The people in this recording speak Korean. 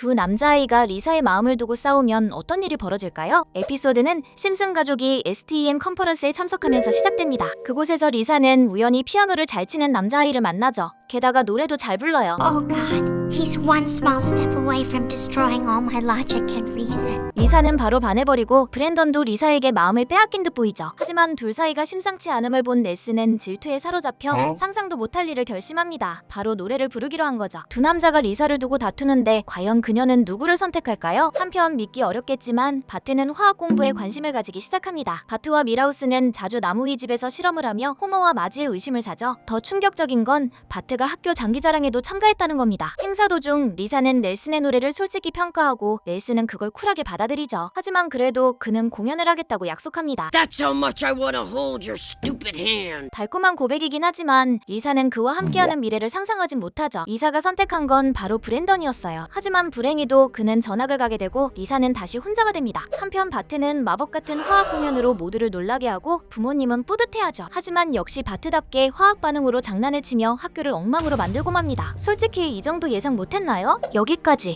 두 남자아이가 리사의 마음을 두고 싸우면 어떤 일이 벌어질까요? 에피소드는 심슨 가족이 STEM 컨퍼런스에 참석하면서 시작됩니다. 그곳에서 리사는 우연히 피아노를 잘 치는 남자아이를 만나죠. 게다가 노래도 잘 불러요. Oh he's one small step away from destroying all my logic and reason. 리사는 바로 반해버리고 브랜던도 리사에게 마음을 빼앗긴 듯 보이죠. 하지만 둘 사이가 심상치 않음을 본 넬슨은 질투에 사로잡혀 어? 상상도 못할 일을 결심합니다. 바로 노래를 부르기로 한 거죠. 두 남자가 리사를 두고 다투는데 과연 그녀는 누구를 선택할까요? 한편 믿기 어렵겠지만 바트는 화학 공부에 관심을 가지기 시작합니다. 바트와 미라우스는 자주 나무위 집에서 실험을 하며 호모와 마지의 의심을 사죠. 더 충격적인 건 바트가 학교 장기자랑에도 참가했다는 겁니다. 행사 도중 리사는 넬슨의 노래를 솔직히 평가하고 넬슨은 그걸 쿨하게 받아들이죠. 하지만 그래도 그는 공연을 하겠다고 약속합니다. That's how much I want to hold your stupid hand. 달콤한 고백이긴 하지만 리사는 그와 함께하는 미래를 상상하진 못하죠. 이사가 선택한 건 바로 브랜던이었어요. 하지만 불행히도 그는 전학을 가게 되고 리사는 다시 혼자가 됩니다. 한편 바트는 마법 같은 화학 공연으로 모두를 놀라게 하고 부모님은 뿌듯해하죠. 하지만 역시 바트답게 화학 반응으로 장난을 치며 학교를 엉망으로 만들고 맙니다. 솔직히 이 정도 예상 못했나요? 여기까지.